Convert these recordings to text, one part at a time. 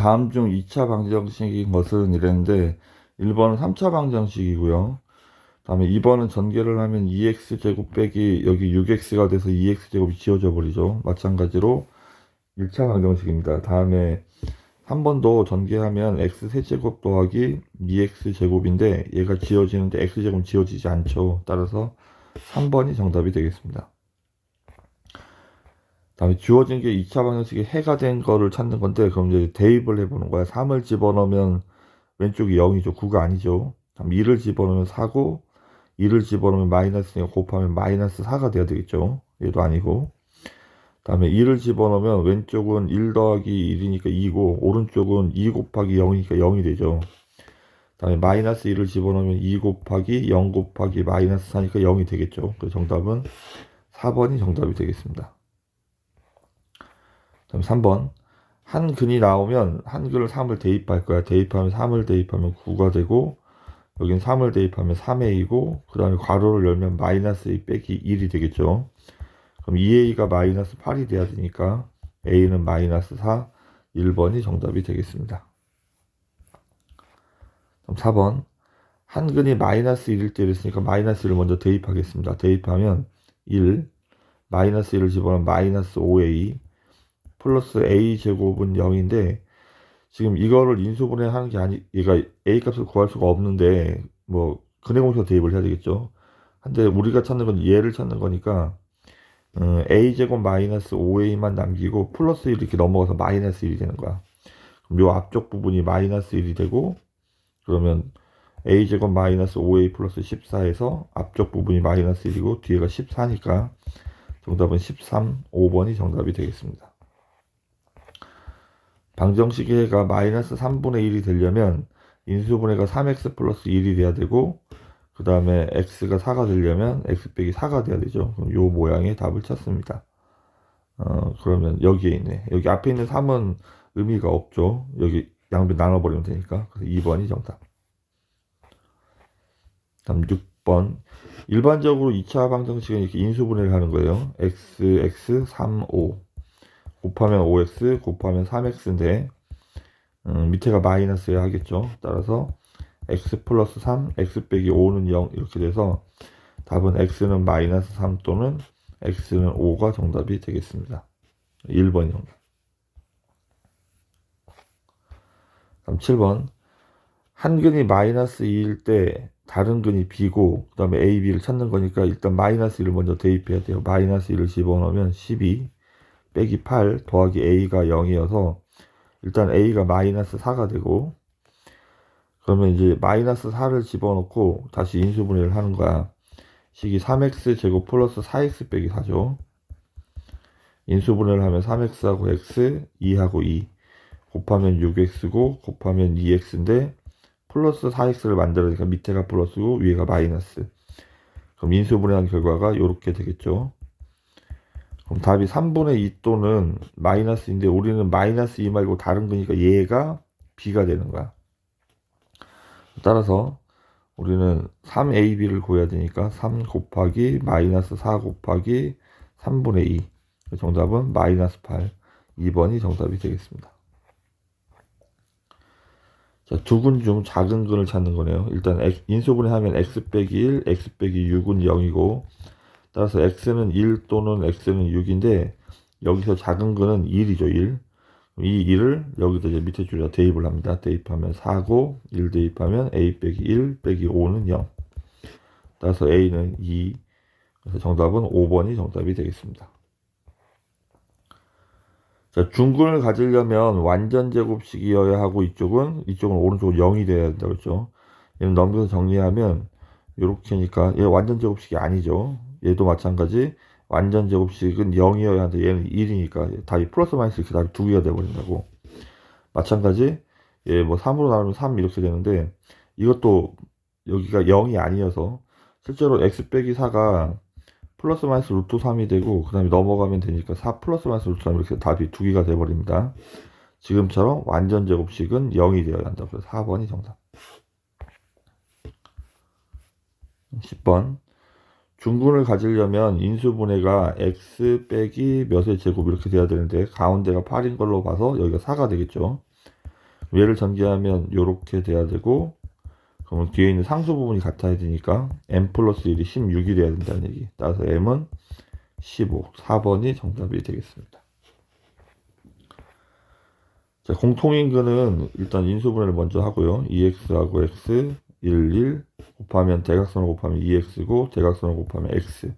다음 중 2차 방정식인 것은 이랬는데 1번은 3차 방정식이고요. 다음에 2번은 전개를 하면 2x제곱 빼기 여기 6x가 돼서 2x제곱이 지워져 버리죠. 마찬가지로 1차 방정식입니다. 다음에 3번도 전개하면 x 세제곱 더하기 2x제곱인데 얘가 지워지는데 x제곱 지워지지 않죠. 따라서 3번이 정답이 되겠습니다. 다음에 주어진 게 2차 방정식이 해가 된 거를 찾는 건데 그럼 이제 대입을 해보는 거야. 3을 집어넣으면 왼쪽이 0이죠. 9가 아니죠. 다음 2를 집어넣으면 4고 2를 집어넣으면 마이너스니까 곱하면 마이너스 4가 돼야 되겠죠. 얘도 아니고 다음에 2를 집어넣으면 왼쪽은 1 더하기 1이니까 2고 오른쪽은 2 곱하기 0이니까 0이 되죠. 다음에 마이너스 1을 집어넣으면 2 곱하기 0 곱하기 마이너스 4니까 0이 되겠죠. 그래서 정답은 4번이 정답이 되겠습니다. 다음 3번 한 근이 나오면 한 근을 3을 대입할 거야. 대입하면 3을 대입하면 9가 되고 여긴 3을 대입하면 3a이고 그 다음에 괄호를 열면 마이너스 a 빼기 1이 되겠죠. 그럼 2a가 마이너스 8이 돼야 되니까 a는 마이너스 4, 1번이 정답이 되겠습니다. 그럼 4번 한 근이 마이너스 1일 때 이랬으니까 마이너스 1을 먼저 대입하겠습니다. 대입하면 1, 마이너스 1을 집어넣으면 마이너스 5a 플러스 a 제곱은 0인데 지금 이거를 인수분해 하는 게 아니 얘가 a 값을 구할 수가 없는데 뭐 근해공식 대입을 해야 되겠죠. 근데 우리가 찾는 건 얘를 찾는 거니까 어, a 제곱 마이너스 5a만 남기고 플러스 1 이렇게 넘어가서 마이너스 1이 되는 거야. 그럼 요 앞쪽 부분이 마이너스 1이 되고 그러면 a 제곱 마이너스 5a 플러스 14에서 앞쪽 부분이 마이너스 1이고 뒤에가 14니까 정답은 13, 5번이 정답이 되겠습니다. 방정식의 가 마이너스 3분의 1이 되려면 인수분해가 3x 플러스 1이 돼야 되고 그 다음에 x가 4가 되려면 x 빼기 4가 돼야 되죠. 그럼 요 모양의 답을 찾습니다. 어, 그러면 여기에 있네. 여기 앞에 있는 3은 의미가 없죠. 여기 양변 나눠버리면 되니까. 그래서 2번이 정답. 다음 6번. 일반적으로 2차 방정식은 이렇게 인수분해를 하는 거예요. x, x, 3, 5. 곱하면 5x, 곱하면 3x인데, 음, 밑에가 마이너스여야 하겠죠. 따라서 x 플러스 3, x 빼기 5는 0 이렇게 돼서 답은 x는 마이너스 3 또는 x는 5가 정답이 되겠습니다. 1번이 정답. 다음 7번. 한 근이 마이너스 2일 때 다른 근이 b고 그 다음에 a, b를 찾는 거니까 일단 마이너스 1을 먼저 대입해야 돼요. 마이너스 1을 집어넣으면 12 빼기 8 더하기 a가 0이어서 일단 a가 마이너스 4가 되고 그러면 이제 마이너스 4를 집어넣고 다시 인수분해를 하는 거야. 식이 3x 제곱 플러스 4x 빼기 4죠. 인수분해를 하면 3x하고 x, 2하고 2 곱하면 6x고 곱하면 2x인데 플러스 4x를 만들어니까 밑에가 플러스고 위에가 마이너스. 그럼 인수분해한 결과가 이렇게 되겠죠. 그럼 답이 3분의 2 또는 마이너스인데 우리는 마이너스 2 말고 다른 거니까 얘가 b가 되는 거야. 따라서 우리는 3ab를 구해야 되니까 3 곱하기 마이너스 4 곱하기 3분의 2 정답은 마이너스 8 2번이 정답이 되겠습니다. 자, 두근 중 작은 근을 찾는 거네요. 일단 인수분해 하면 x 빼기 1, x 빼기 6은 0이고 따라서 x는 1 또는 x는 6인데 여기서 작은 근은 1이죠. 1. 이 1을 여기다 이제 밑에 줄여 대입을 합니다. 대입하면 4고 1 대입하면 a 빼기 1 빼기 5는 0. 따라서 a는 2. 그래서 정답은 5번이 정답이 되겠습니다. 자, 중근을 가지려면 완전 제곱식이어야 하고 이쪽은 이쪽은 오른쪽은 0이 돼야 된다 그랬죠. 얘는 넘겨서 정리하면 이렇게니까 얘 완전 제곱식이 아니죠. 얘도 마찬가지. 완전 제곱식은 0이어야 하는데 얘는 1이니까 답이 플러스 마이너스 이렇게 답이 두 개가 돼버린다고. 마찬가지. 얘뭐 3으로 나누면 3 이렇게 되는데 이것도 여기가 0이 아니어서 실제로 x 빼기 4가 플러스 마이너스 루트 3이 되고 그 다음에 넘어가면 되니까 4 플러스 마이너스 루트 3 이렇게 답이 두 개가 돼버립니다. 지금처럼 완전 제곱식은 0이 되어야 한다. 그래서 4번이 정답. 10번. 중근을 가지려면 인수분해가 x 빼기 몇의 제곱 이렇게 돼야 되는데 가운데가 8인 걸로 봐서 여기가 4가 되겠죠. 얘를 전개하면 요렇게 돼야 되고 그러면 뒤에 있는 상수 부분이 같아야 되니까 m 플러스 1이 16이 돼야 된다는 얘기. 따라서 m은 15, 4번이 정답이 되겠습니다. 자, 공통인근은 일단 인수분해를 먼저 하고요. 2x하고 x, 1, 1 곱하면 대각선을 곱하면 2x고 대각선을 곱하면 x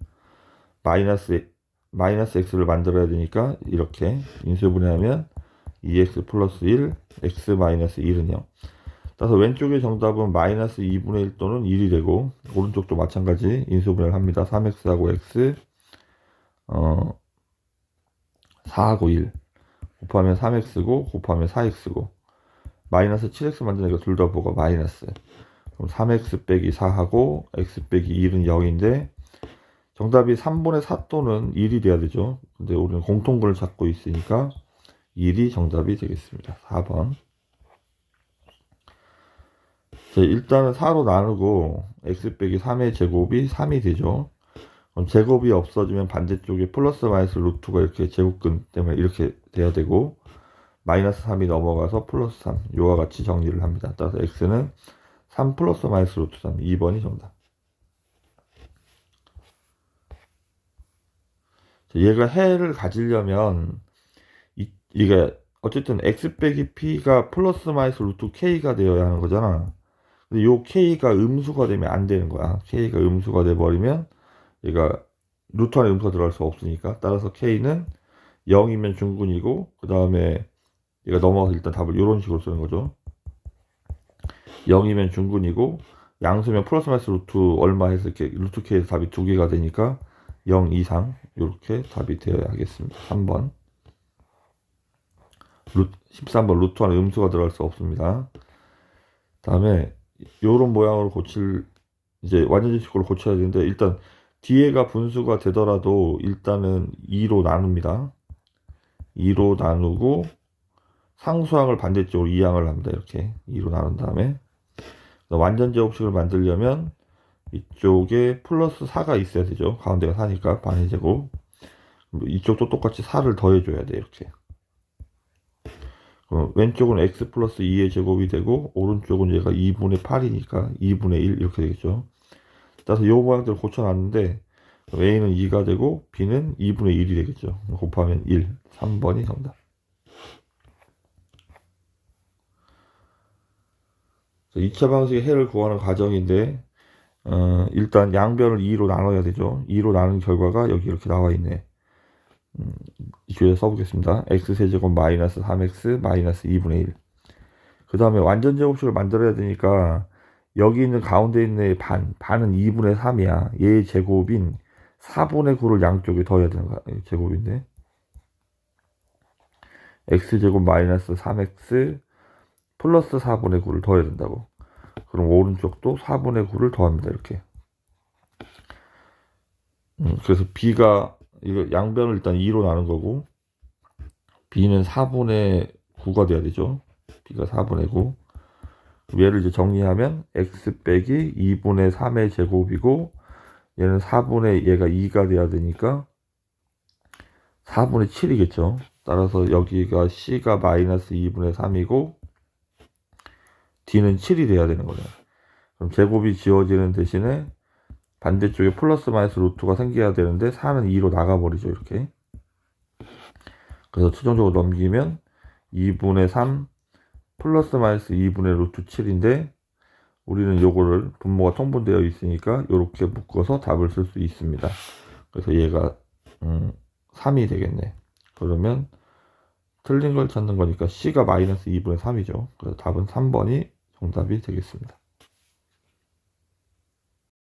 마이너스 마이너스 x를 만들어야 되니까 이렇게 인수분해하면 2x 플러스 1, x 마이너스 1은 0. 따라서 왼쪽의 정답은 마이너스 2분의 1 또는 1이 되고 오른쪽도 마찬가지 인수분해를 합니다. 3x하고 x 어 4하고 1 곱하면 3x고 곱하면 4x고 마이너스 7x 만드니까 둘다 뭐가 마이너스 그럼 3x 빼기 4하고 x 빼기 1은 0인데 정답이 3분의 4 또는 1이 돼야 되죠. 근데 우리는 공통분을 찾고 있으니까 1이 정답이 되겠습니다. 4번. 자, 일단은 4로 나누고 x 빼기 3의 제곱이 3이 되죠. 그럼 제곱이 없어지면 반대쪽에 플러스 마이너스 루트가 이렇게 제곱근 때문에 이렇게 돼야 되고 마이너스 3이 넘어가서 플러스 3 요와 같이 정리를 합니다. 따라서 x는 3 플러스 마이너스 루트 3 2번이 정답. 자, 얘가 해를 가지려면 이, 이게 어쨌든 x 빼기 p가 플러스 마이너스 루트 k가 되어야 하는 거잖아. 근데 요 k가 음수가 되면 안 되는 거야. k가 음수가 돼 버리면 얘가 루트 안에 음수가 들어갈 수 없으니까 따라서 k는 0이면 중근이고 그 다음에 얘가 넘어가서 일단 답을 이런 식으로 쓰는 거죠. 0이면 중근이고 양수면 플러스 마이너스 루트 얼마 해서 이렇게 루트 k에서 답이 두 개가 되니까 0 이상 이렇게 답이 되어야 하겠습니다. 3번 루, 13번 루트 안에 음수가 들어갈 수 없습니다. 다음에 요런 모양으로 고칠 이제 완전식으로 고쳐야 되는데 일단 뒤에가 분수가 되더라도 일단은 2로 나눕니다. 2로 나누고 상수항을 반대쪽으로 이항을 합니다. 이렇게 2로 나눈 다음에 완전 제 곱식을 만들려면 이쪽에 플러스 4가 있어야 되죠. 가운데가 4니까 반의 제곱. 이쪽도 똑같이 4를 더해줘야 돼 이렇게. 왼쪽은 x 플러스 2의 제곱이 되고 오른쪽은 얘가 2분의 8이니까 2분의 1 이렇게 되겠죠. 따라서 요 모양대로 고쳐놨는데 a는 2가 되고 b는 2분의 1이 되겠죠. 곱하면 1, 3번이 정답. 2차 방식의 해를 구하는 과정인데 어, 일단 양변을 2로 나눠야 되죠. 2로 나눈 결과가 여기 이렇게 나와 있네. 음, 이쪽에 써보겠습니다. x세제곱 마이너스 3x 마이너스 2분의 1. 그 다음에 완전 제곱식을 만들어야 되니까 여기 있는 가운데 있는 반, 반은 2분의 3이야. 얘의 제곱인 4분의 9를 양쪽에 더해야 되는 거야. 제곱인데. x제곱 마이너스 3x 플러스 4분의 9를 더해야 된다고. 그럼 오른쪽도 4분의 9를 더합니다. 이렇게. 음, 그래서 b가 이거 양변을 일단 2로 나눈 거고 b는 4분의 9가 돼야 되죠. b가 4분의 9. 얘를 이제 정리하면 x 빼기 2분의 3의 제곱이고 얘는 4분의 얘가 2가 돼야 되니까 4분의 7이겠죠. 따라서 여기가 c가 마이너스 2분의 3이고 d는 7이 돼야 되는 거예요. 그럼 제곱이 지워지는 대신에 반대쪽에 플러스 마이너스 루트가 생겨야 되는데 4는 2로 나가버리죠. 이렇게. 그래서 최종적으로 넘기면 2분의 3 플러스 마이너스 2분의 루트 7인데 우리는 요거를 분모가 통분되어 있으니까 이렇게 묶어서 답을 쓸 수 있습니다. 그래서 얘가 음, 3이 되겠네. 그러면 틀린 걸 찾는 거니까 C가 마이너스 2분의 3이죠. 그래서 답은 3번이 정답이 되겠습니다.